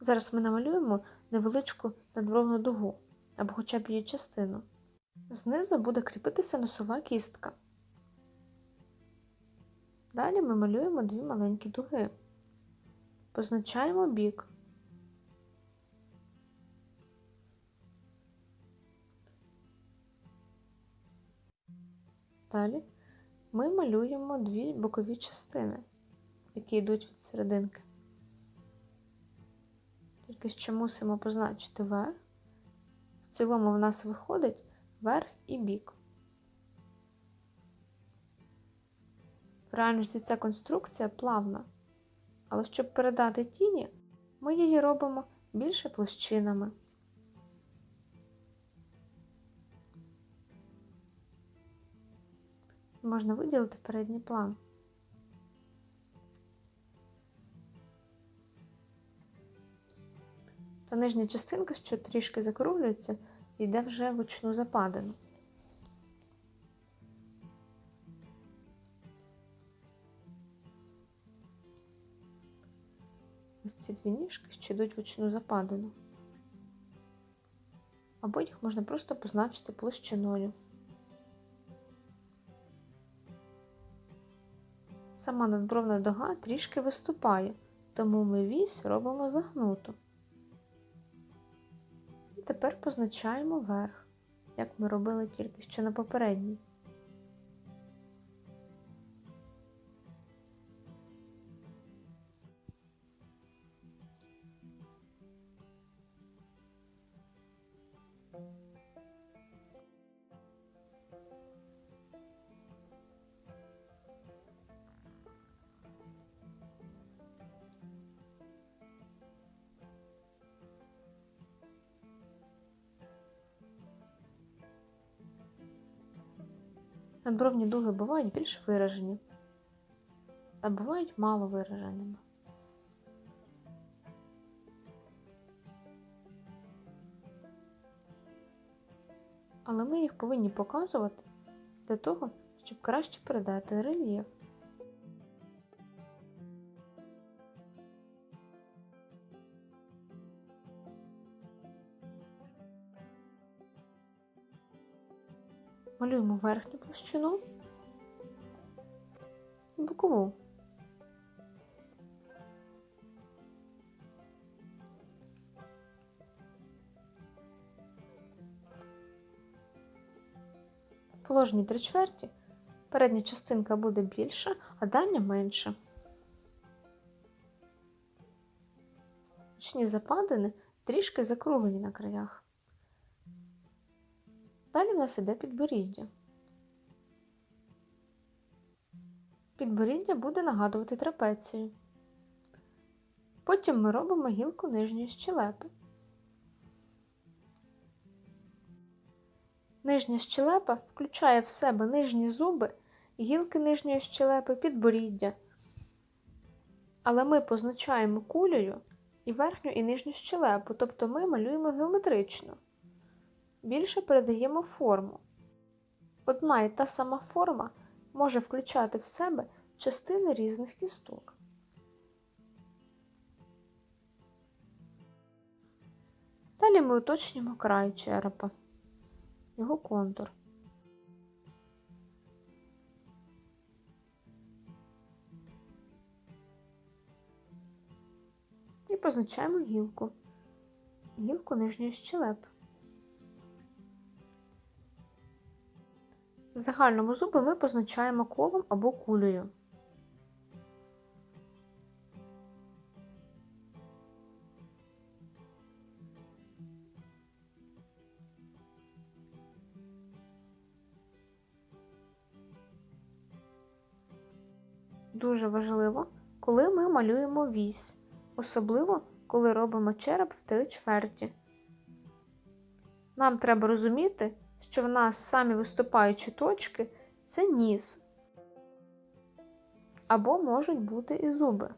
Зараз ми намалюємо невеличку надбровну дугу або хоча б її частину. Знизу буде кріпитися носова кістка. Далі ми малюємо дві маленькі дуги. Позначаємо бік. Далі ми малюємо дві бокові частини, які йдуть від серединки. Тільки ще мусимо позначити верх. В цілому в нас виходить верх і бік. В реальності ця конструкція плавна, але щоб передати тіні, ми її робимо більше площинами. Можна виділити передній план. Та нижня частинка, що трішки закруглюється, йде вже в очну западину. Ось ці дві ніжки що йдуть в очну западину. Або їх можна просто позначити площиною. Сама надбровна дога трішки виступає, тому ми вісь робимо загнуту. Тепер позначаємо верх, як ми робили тільки що на попередній. Надбровні дуги бувають більш виражені, а бувають мало вираженими. Але ми їх повинні показувати для того, щоб краще передати рельєф. Малюємо верхню площину і бокову. В положенні три чверті передня частинка буде більша, а дальня менша. Очні западини трішки закруглені на краях. Далі в нас іде підборіддя. Підборіддя буде нагадувати трапецію. Потім ми робимо гілку нижньої щелепи. Нижня щелепа включає в себе нижні зуби, гілки нижньої щелепи, підборіддя. Але ми позначаємо кулею і верхню і нижню щелепу, тобто ми малюємо геометрично більше передаємо форму. Одна і та сама форма може включати в себе частини різних кісток. Далі ми уточнюємо край черепа, його контур. І позначаємо гілку, гілку нижньої щелепи. В загальному зуби ми позначаємо колом або кулею. Дуже важливо, коли ми малюємо вісь, особливо коли робимо череп в три чверті. Нам треба розуміти, що в нас самі виступаючі точки це ніс, або можуть бути і зуби.